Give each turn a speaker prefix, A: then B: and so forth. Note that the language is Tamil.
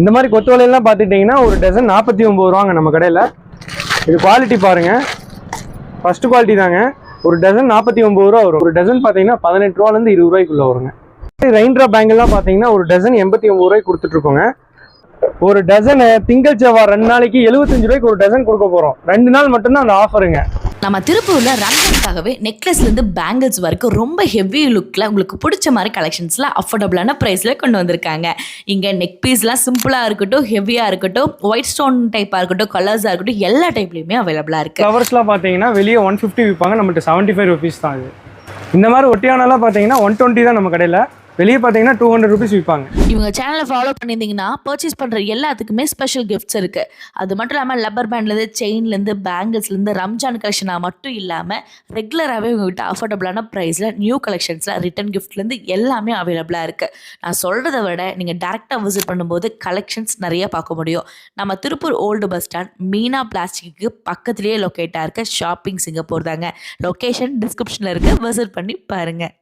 A: இந்த மாதிரி கொத்து வலையெல்லாம் பார்த்துட்டிங்கன்னா ஒரு டசன் நாற்பத்தி ஒம்பது ரூபாங்க நம்ம கடையில். இது குவாலிட்டி பாருங்க. ஃபர்ஸ்ட் குவாலிட்டி தாங்க. ஒரு டசன் நாற்பத்தி ஒம்பது ரூபா வரும். ஒரு டசன் பார்த்தீங்கன்னா பதினெட்டு ரூபாலேருந்து இருபது ரூபாய்க்குள்ளே வருங்க. ரெயின் ட்ராப் பார்த்தீங்கன்னா ஒரு டசன் எண்பத்தி ஒம்பது ரூபாய்க்கு கொடுத்துட்ருக்கோங்க. ஒரு டசனு திங்கள் செவ்வாய் ரெண்டு நாளைக்கு எழுபத்தஞ்சு ரூபாய்க்கு ஒரு டசன் கொடுக்க போகிறோம் ரெண்டு நாள் மட்டும்தான் அந்த ஆஃபருங்க
B: நம்ம திருப்பூரில் ரம்ஜானுக்காகவே நெக்லஸ்லேருந்து பேங்கிள்ஸ் வரைக்கும் ரொம்ப ஹெவி லுக்கில் உங்களுக்கு பிடிச்ச மாதிரி கலெக்ஷன்ஸில் அஃபோர்டபுளான ப்ரைஸில் கொண்டு வந்திருக்காங்க. இங்கே நெக் பீஸ்லாம் சிம்பிளாக இருக்கட்டும் ஹெவியாக இருக்கட்டும் ஒயிட் ஸ்டோன் டைப்பாக இருக்கட்டும் கலர்ஸாக இருக்கட்டும் எல்லா டைப்லையுமே அவைலபிளாக இருக்குது
A: ஃப்ளவர்ஸ்லாம் பார்த்தீங்கன்னா வெளியே ஒன் ஃபிஃப்டி விற்பாங்க நம்மகிட்ட செவன்ட்டி ஃபைவ் ருபீஸ் தான் இது இந்த மாதிரி ஒட்டியானலாம் பார்த்தீங்கன்னா ஒன் டுவெண்ட்டி தான் நம்ம கடையில். வெளியே பார்த்தீங்கன்னா டூ ஹண்ட்ரட் ருபீஸ் விற்பாங்க
B: இவங்க சேனலை ஃபாலோ பண்ணியிருந்தீங்கன்னா பர்ச்சேஸ் பண்ணுற எல்லாத்துக்குமே ஸ்பெஷல் கிஃப்ட்ஸ் இருக்குது அது மட்டும் இல்லாமல் லப்பர் பேண்ட்லேருந்து செயின்லேருந்து பேங்கிள்ஸ்லேருந்து ரம்ஜான் கலெக்ஷனாக மட்டும் இல்லாமல் ரெகுலராகவே உங்ககிட்ட அஃபோர்டபுளான ப்ரைஸில் நியூ கலெக்ஷன்ஸில் ரிட்டன் கிஃப்ட்லேருந்து எல்லாமே அவைலபிளாக இருக்குது நான் சொல்கிறத விட நீங்கள் டேரெக்டாக விசிட் பண்ணும்போது கலெக்ஷன்ஸ் நிறைய பார்க்க முடியும். நம்ம Tiruppur old bus stand Meena plastic பக்கத்துலேயே லொக்கேட்டாக இருக்க ஷாப்பிங் சிங்கப்பூர் தாங்க. லொக்கேஷன் டிஸ்கிரிப்ஷனில் இருக்குது விசிட் பண்ணி பாருங்கள்